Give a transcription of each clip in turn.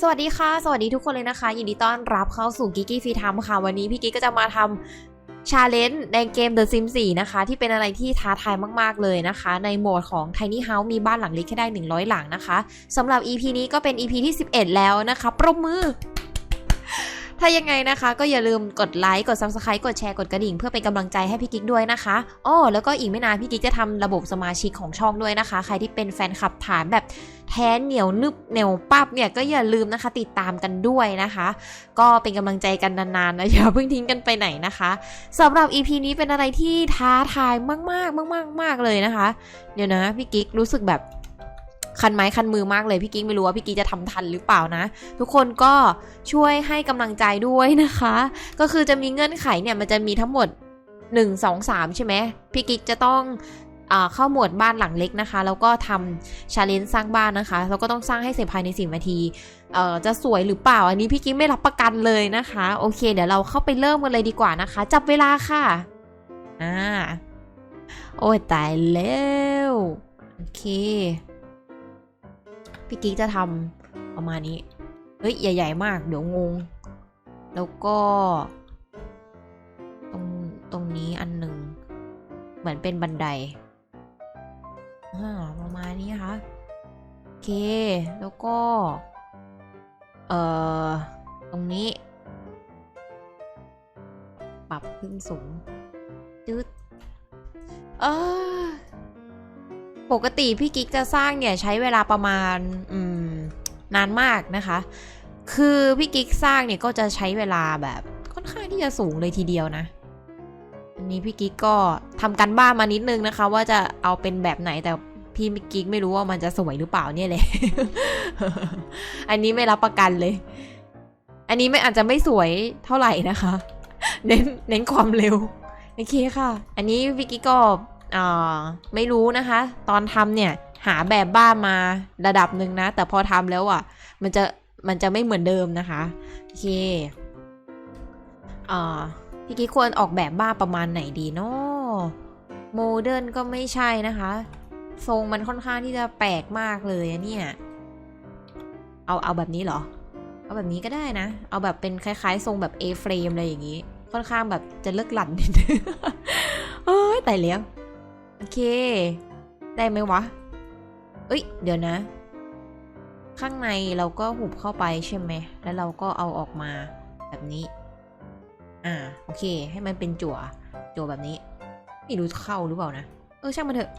สวัสดีค่ะ สวัสดีทุกคนเลยนะคะ ยินดีต้อนรับเข้าสู่กิกกี้ฟรีท m ค่ะ วันนี้พี่กิ๊กก็จะมาทำชาเลนจ์ในเกม The Sims 4 นะคะ ที่เป็นอะไรที่ท้าทายมากๆเลยนะคะ ในโหมดของ Tiny House มีบ้านหลังเล็กแค่ได้ 100 หลังนะคะสำหรับ EP นี้ก็เป็น EP ที่ 11 แล้วนะคะ ปรบมือถ้ายังไงนะคะก็อย่าลืมกดไลค์กด Subscribe กดแชร์กดกระดิ่งเพื่อเป็นกำลังใจให้พี่กิ๊กด้วยนะคะอ้อแล้วก็อีกไม่นานพี่กิ๊กจะทำระบบสมาชิกของช่องด้วยนะคะ ใครที่เป็นแฟนคลับฐานแบบ แท้เหนียวนึบเหนียวปั๊บเนี่ยก็อย่าลืมนะคะ ติดตามกันด้วยนะคะ ก็เป็นกำลังใจกันนานๆนะอย่าเพิ่งทิ้งกันไปไหนนะคะสำหรับ EP นี้เป็นอะไรที่ท้าทายมากๆมากๆมากเลยนะคะ เดี๋ยวนะพี่กิ๊กรู้สึกแบบคันไม้คันมือมากเลยพี่กิ๊กไม่รู้ว่าพี่กิ๊กจะทำทันหรือเปล่านะ ทุกคนก็ช่วยให้กำลังใจด้วยนะคะ ก็คือจะมีเงื่อนไขเนี่ยมันจะมีทั้งหมด 1 2 3 ใช่ไหมพี่กิ๊กจะต้อง เข้าหมวดบ้านหลังเล็กนะคะ แล้วก็ทำชาเลนจ์สร้างบ้านนะคะ แล้วก็ต้องสร้างให้เสร็จภายใน10นาทีจะสวยหรือเปล่า อันนี้พี่กิ๊กไม่รับประกันเลยนะคะ โอเค เดี๋ยวเราเข้าไปเริ่มกันเลยดีกว่านะคะ จับเวลาค่ะอ่าโอ้ยตายแล้วโอเคพี่กิ๊กจะทำประมาณนี้ เฮ้ย ใหญ่ ๆ มาก เดี๋ยวงง แล้วก็ ตรง ตรงนี้อันหนึ่ง เหมือนเป็นบันได อ่าประมาณนี้นะคะโอเค แล้วก็ เอ่อ ตรงนี้ ปรับขึ้นสูงจืดเออปกติพี่กิ๊กจะสร้างเนี่ยใช้เวลาประมาณ อืม นานมากนะคะ คือพี่กิ๊กสร้างเนี่ยก็จะใช้เวลาแบบค่อนข้างที่จะสูงเลยทีเดียวนะ นนี้พี่กิ๊กก็ทำกันบ้านมานิดนึงนะคะ ว่าจะเอาเป็นแบบไหนแต่พี่กิ๊กไม่รู้ว่ามันจะสวยหรือเปล่าเนี่ยเลย อันนี้ไม่รับประกันเลย อันนี้ไม่อาจจะไม่สวยเท่าไหร่นะคะ เน้นเน้นความเร็วโอเคค่ะ อันนี้พี่กิ๊กก็อ่าไม่รู้นะคะ ตอนทำเนี่ยหาแบบบ้านมาระดับหนึ่งนะ แต่พอทำแล้วอะ มันจะมันจะไม่เหมือนเดิมนะคะ โอเคอ่า พี่กิ๊กควรออกแบบบ้านประมาณไหนดีเนาะโมเดิร์นก็ไม่ใช่นะคะ ทรงมันค่อนข้างที่จะแปลกมากเลยเนี่ย เอาเอาแบบนี้เหรอ เอาแบบนี้ก็ได้นะ เอาแบบเป็นคล้ายๆ ทรงแบบ A frame อะไรอย่างนี้ ค่อนข้างแบบจะเลิกหลั่นนิดนึงเอ้ยแต่เลี้ยงโอเค ได้ไหมวะ เอ้ย เดี๋ยวนะ ข้างในเราก็หุบเข้าไปใช่ไหม แล้วเราก็เอาออกมาแบบนี้ อ่าโอเค ให้มันเป็นจั่วจั่วแบบนี้ ไม่รู้เข้าหรือเปล่านะ เออช่างมันเถอะ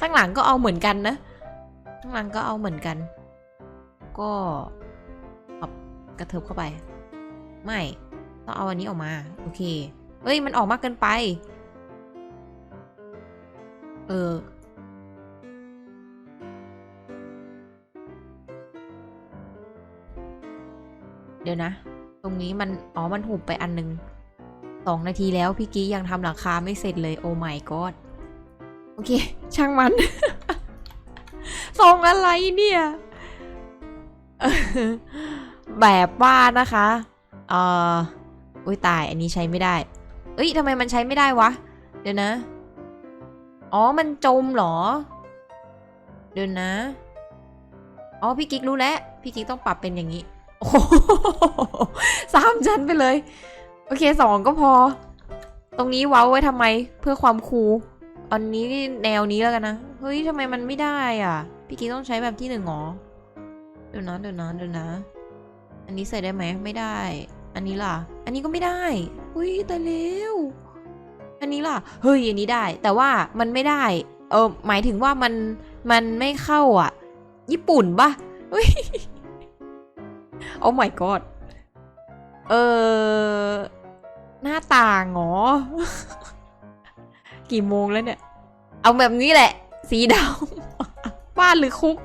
ข้างหลังก็เอาเหมือนกันนะ ข้างหลังก็เอาเหมือนกัน ก็เอากระเทิบเข้าไป ไม่ต้องเอาอันนี้ออกมา โอเค เอ้ยมันออกมากเกินไป เออเดี๋ยวนะ รงนี้มัน อ๋อ มันหุบไปอันหนึงสองนาทีแล้วพี่กี้ยังทำหลังคาไม่เสร็จเลยโอ้ my god โอเค ช่างมันส่งอะไรเนี่ย แบบบ้านนะคะเอ่ออุ้ยตาย อันนี้ใช้ไม่ได้ เอ้ยทำไมมันใช้ไม่ได้วะ เดี๋ยวนะ อ๋อ มันจมเหรอ เดี๋ยวนะ อ๋อ พี่กิ๊กรู้แล้ว พี่กิ๊กต้องปรับเป็นอย่างนี้ โอ้สามชั้นไปเลย โอเคสองก็พอ ตรงนี้เว้าไว้ทำไมเพื่อความคูลอันนี้แนวนี้แล้วกันนะ เฮ้ยทำไมมันไม่ได้อะ พี่กิ๊กต้องใช้แบบที่หนึ่งหรอเดี๋ยวนะเดี๋ยวนะเดี๋ยวนะ อันนี้ใส่ได้ไหมไม่ได้ อันนี้ล่ะ อันนี้ก็ไม่ได้อุ้ยแต่เร็วอันนี้ล่ะ เฮ้ยอันนี้ได้ แต่ว่ามันไม่ได้ เออหมายถึงว่ามันมันไม่เข้าอะ ญี่ปุ่นปะเฮ้ย โอ้ my god เออหน้าต่างเหรอ กี่โมงแล้วเนี่ย เอาแบบนี้แหละ สีดำบ้านหรือคุก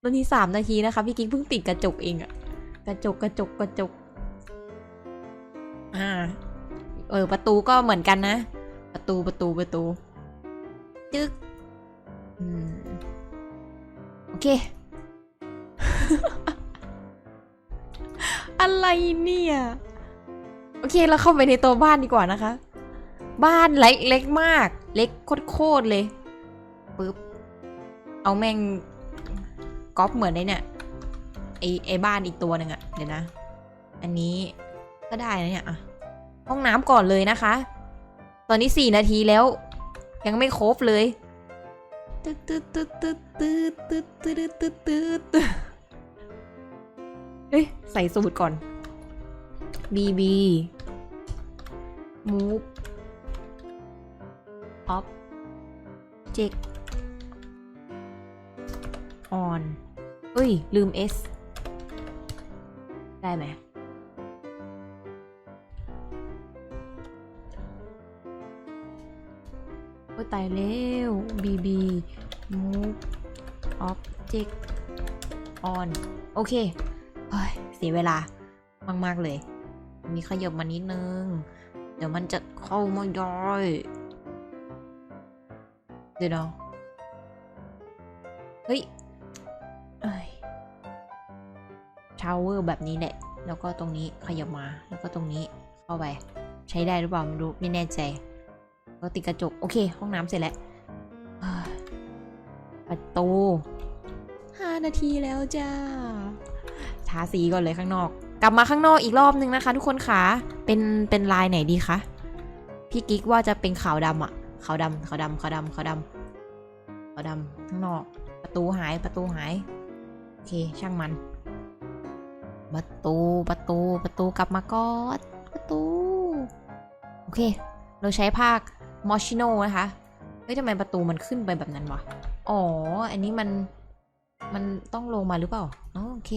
ตอนนี้สามนาทีนะคะ พี่กิ๊กเพิ่งติดกระจกเองอะกระจกกระจกกระจก อ่า เออ ประตูก็เหมือนกันนะ ประตูประตูประตู จึ๊ก อืม โอเค อะไรเนี่ย โอเคเราเข้าไปในตัวบ้านดีกว่านะคะ บ้านเล็กเล็กมาก เล็กโคตรๆเลยปึ๊บเอาแม่งก๊อปเหมือนไอ้เนี่ยไอไอบ้านอีกตัวหนึ่งอะเดี๋ยวนะ อันนี้ก็ได้นะเนี่ยอะห้องน้ำก่อนเลยนะคะ ตอนนี้สี่นาทีแล้ว ยังไม่ครบเลยตึ๊ดตึ๊ดตึ๊ดตึ๊ดตึ๊ดตึ๊ดตึ๊ดตึ๊ดตึ๊ด เอ้ย ใส่สูตรก่อน BB move object on เอ้ย ลืม S ได้ไหมโอ้ตายแล้ว BB move object on โอเค เฮ้ยเสียเวลามาก ๆ เลยอันนี้ขยับมานิดนึง เดี๋ยวมันจะเข้าไม่ได้เดี๋ยวนะเฮ้ยเอ้ยทาวเวอร์แบบนี้แหละ แล้วก็ตรงนี้ขยับมา แล้วก็ตรงนี้เข้าไป ใช้ได้หรือเปล่าไม่รู้ ไม่แน่ใจ ก็ติดกระจก โอเค ห้องน้ำเสร็จแล้วประตูห้านาทีแล้วจ้า ทาสีก่อนเลยข้างนอก กลับมาข้างนอกอีกรอบนึงนะคะ ทุกคนคะเป็นเป็นลายไหนดีคะพี่กิ๊กว่าจะเป็นขาวดำอะขาวดำขาวดำขาวดำขาวดำขาวดำข้างนอก ประตูหายประตูหายโอเคช่างมัน ประตูประตูประตูกลับมาก่อนประตูโอเค เราใช้ภาคมอชิโนนะคะเฮ้ยทำไมประตูมันขึ้นไปแบบนั้นวะอ๋อ อันนี้มันมันต้องลงมาหรือเปล่า โอเค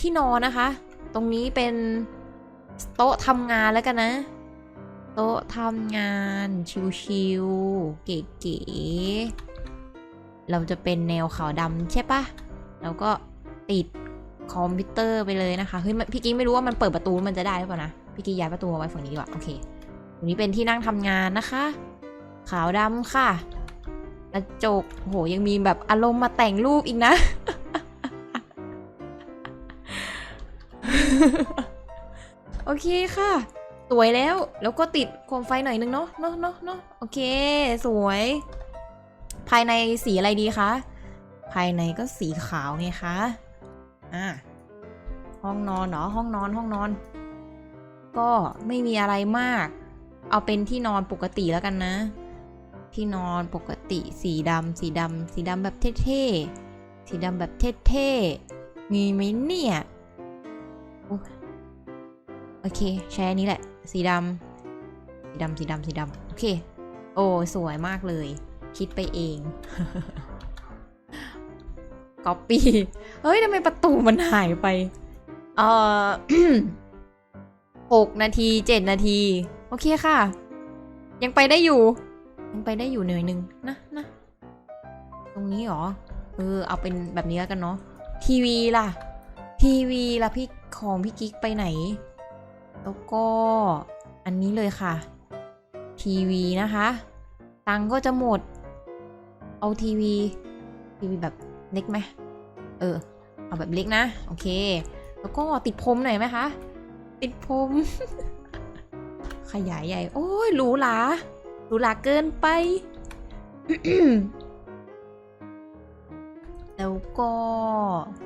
ที่นอนนะคะ ตรงนี้เป็นโต๊ะทำงานแล้วกันนะ โต๊ะทำงานชิวๆเก๋ๆเราจะเป็นแนวขาวดำใช่ปะแล้วก็ติดคอมพิวเตอร์ไปเลยนะคะเฮ้ยพี่กิ๊กไม่รู้ว่ามันเปิดประตูมันจะได้หรือเปล่านะพี่กิ๊กย้ายประตูมาไว้ฝั่งนี้ดีกว่าโอเคตรงนี้เป็นที่นั่งทำงานนะคะ ขาวดำค่ะกระจกโหยังมีแบบอารมณ์มาแต่งรูปอีกนะ โอเคค่ะ สวยแล้ว แล้วก็ติดโคมไฟหน่อยนึงเนาะเนาะเนาะเนาะโอเค สวย ภายในสีอะไรดีคะ ภายในก็สีขาวไงคะ อ่า ห้องนอนเนาะห้องนอนห้องนอน ก็ไม่มีอะไรมาก เอาเป็นที่นอนปกติแล้วกันนะ ที่นอนปกติสีดำสีดำสีดำแบบเท่ๆ สีดำแบบเท่ๆ มีไหมเนี่ย โอเค ใช้อันนี้แหละ สีดำสีดำสีดำสีดำโอเค โอ้สวยมากเลย คิดไปเองก๊อปปี้เฮ้ยทำไมประตูมันหายไป เอ่อหกนาทีเจ็ดนาที โอเคค่ะ ยังไปได้อยู่ ยังไปได้อยู่หน่อยนึงนะนะตรงนี้เหรอ เออ เอาเป็นแบบนี้แล้วกันเนาะทีวีล่ะ ทีวีล่ะพี่ ของพี่กิ๊กไปไหน แล้วก็อันนี้เลยค่ะ ทีวีนะคะ ตังก็จะหมด เอาทีวี ทีวีแบบเล็กไหมเออ เอาแบบเล็กนะ โอเค แล้วก็ติดพรมหน่อยไหมคะ ติดพรม ขยายใหญ่ โอ้ยหรูหราหรูหราเกินไป แล้วก็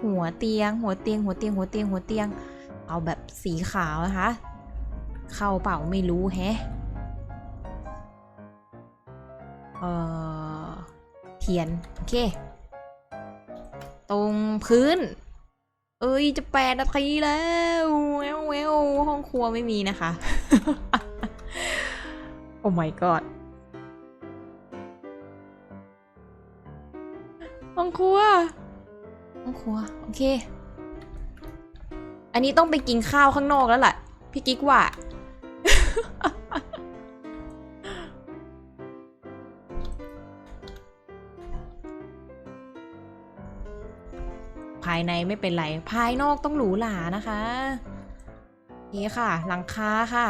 หัวเตียง หัวเตียง หัวเตียง หัวเตียง หัวเตียง เอาแบบสีขาวนะคะ เข้าเปล่าไม่รู้แฮะเอ่อเทียน โอเค ตรงพื้น เอ้ย จะแปดนาทีแล้วแววแววห้องครัวไม่มีนะคะ โอ้ my god องครัวห้องครัว โอเค อันนี้ต้องไปกินข้าวข้างนอกแล้วล่ะพี่กิ๊กว่า ภายในไม่เป็นไร ภายนอกต้องหรูหรานะคะนี่ค่ะ หลังคาค่ะ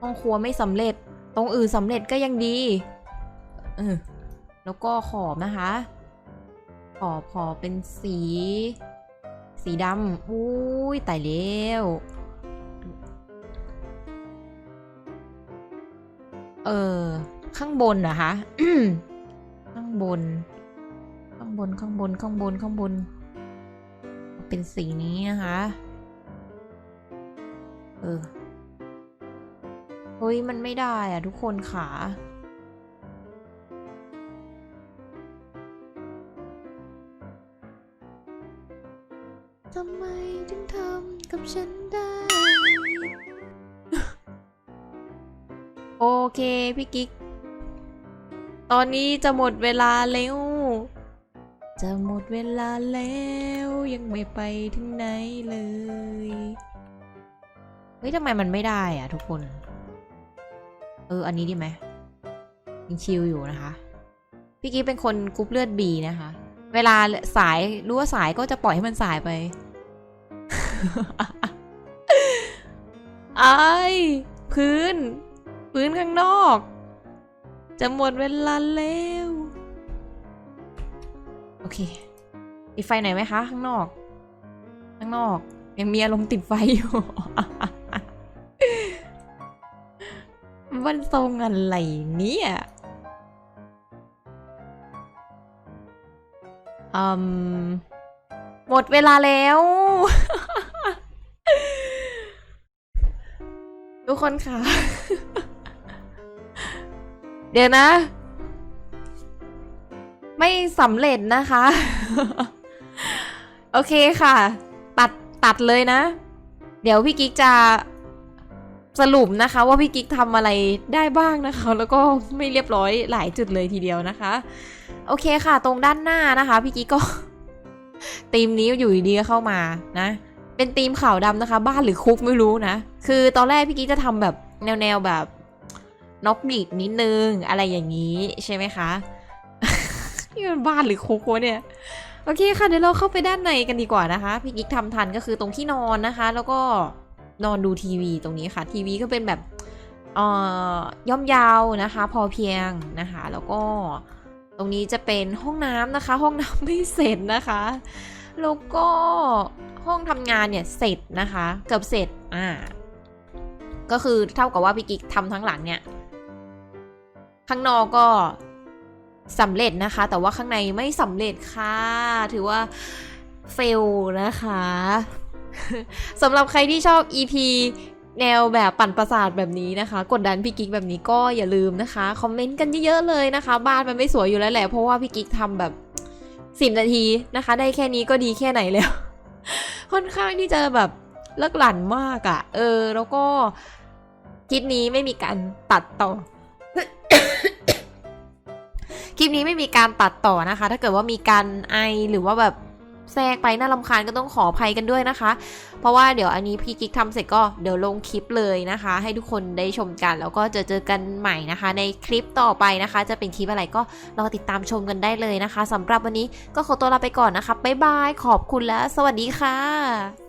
ห้องครัวไม่สำเร็จ ตรงอื่นสำเร็จก็ยังดี เออแล้วก็ขอบนะคะ อบขอเป็นสี สีดำอุ้ยตายแล้วเออ ข้างบนเหรอคะ ข้างบน ข้างบน ข้างบน ข้างบน ข้างบน เป็นสีนี้นะคะ เออ เฮ้ย มันไม่ได้อะทุกคนขา เคพี่กิ๊ก ตอนนี้จะหมดเวลาแล้ว จะหมดเวลาแล้วยังไม่ไปถึงไหนเลย เฮ้ยทำไมมันไม่ได้อะทุกคน เออ อันนี้ดีไหมยังชิลอยู่นะคะ พี่กิ๊กเป็นคนกรุ๊ปเลือดบีนะคะ เวลาสายรู้ว่าสายก็จะปล่อยให้มันสายไปไอพื้น พื้นข้างนอก จะหมดเวลาแล้ว โอเค ติดไฟไหนอยไหมคะ ข้างนอก ข้างนอก ยังมีอารมณ์ติดไฟอยู่มันทรงอะไรเนี่ยอืมหมดเวลาแล้ว ทุกคนค่ะ เดี๋ยวนะ ไม่สำเร็จนะคะ โอเคค่ะ ตัดตัดเลยนะ เดี๋ยวพี่กิ๊กจะสรุปนะคะ ว่าพี่กิ๊กทำอะไรได้บ้างนะคะ แล้วก็ไม่เรียบร้อยหลายจุดเลยทีเดียวนะคะ โอเคค่ะ ตรงด้านหน้านะคะพี่กิ๊กก็ธีมนี้อยู่ดีๆเข้ามานะ เป็นธีมขาวดำนะคะ บ้านหรือคุกไม่รู้นะ คือตอนแรกพี่กิ๊กจะทำแบบแนวๆแบบ น็อกบีดนิดนึงอะไรอย่างนี้ใช่ไหมคะ นี่มันบ้านหรือคุกวะเนี่ย โอเคค่ะ เดี๋ยวเราเข้าไปด้านในกันดีกว่านะคะ พี่กิ๊กทำทันก็คือตรงที่นอนนะคะ แล้วก็นอนดูทีวีตรงนี้ค่ะ ทีวีก็เป็นแบบเอ่อย่อมยาวนะคะ พอเพียงนะคะ แล้วก็ตรงนี้จะเป็นห้องน้ำนะคะ ห้องน้ำไม่เสร็จนะคะ แล้วก็ห้องทำงานเนี่ยเสร็จนะคะ เกือบเสร็จอ่าก็คือเท่ากับว่าพี่กิ๊กทำทั้งหลังเนี่ย ข้างนอกก็สำเร็จนะคะ แต่ว่าข้างในไม่สำเร็จค่ะ ถือว่าเฟลนะคะสำหรับใครที่ชอบ EP แนวแบบปั่นประสาทแบบนี้นะคะ กดดันพี่กิ๊กแบบนี้ก็อย่าลืมนะคะ คอมเมนต์กันเยอะๆเลยนะคะ บ้านมันไม่สวยอยู่แล้วแหละ เพราะว่าพี่กิ๊กทำแบบสิบนาทีนะคะ ได้แค่นี้ก็ดีแค่ไหนแล้ว ค่อนข้างที่จะแบบเลิกหลั่นมากอะ่ะ เออ แล้วก็คลิปนี้ไม่มีการตัดต่อ คลิปนี้ไม่มีการตัดต่อนะคะ ถ้าเกิดว่ามีการไอหรือว่าแบบแทรกไปน่ารำคาญก็ต้องขออภัยกันด้วยนะคะ เพราะว่าเดี๋ยวอันนี้พี่กิ๊กทำเสร็จก็เดี๋ยวลงคลิปเลยนะคะ ให้ทุกคนได้ชมกันแล้วก็จะเจอกันใหม่นะคะ ในคลิปต่อไปนะคะ จะเป็นคลิปอะไรก็รอติดตามชมกันได้เลยนะคะสำหรับวันนี้ก็ขอตัวลาไปก่อนนะคะบ๊ายบายขอบคุณและสวัสดีค่ะ